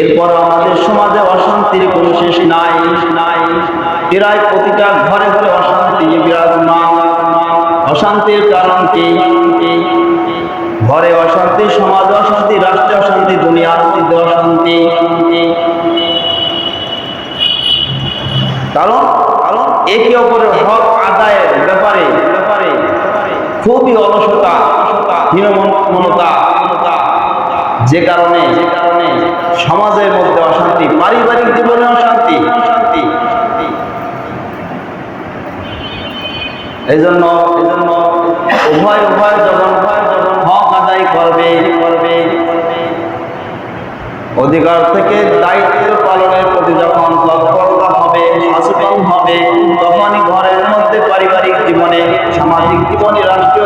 এরপর আমাদের সমাজে অশান্তির কোনো শেষ নাই। নাই প্রায় প্রতিটা ঘরে ঘরে অশান্তি বিরাজমান। অশান্তির কারণ কি? ঘরে অশান্তি, সমাজে অশান্তি, রাষ্ট্রে অশান্তি, দুনিয়ার মধ্যে অশান্তি। কারণ কারণ একে অপরের হক আদায়ের ব্যাপারে ব্যাপারে খুবই অলসতা, হীনমনতা। যে কারণে যে কারণে সমাজের মধ্যে অশান্তি, পারিবারিক জীবনে অশান্তি। এই জন্য উভয় উভয় যখন হক আদায় করবে করবে, অধিকার থেকে দায়িত্ব পালনের প্রতি যখন তৎপরতা হবে, সচেতন হবে, তখনই ঘরের মধ্যে পারিবারিক জীবনে, সামাজিক জীবনে, রাষ্ট্রীয়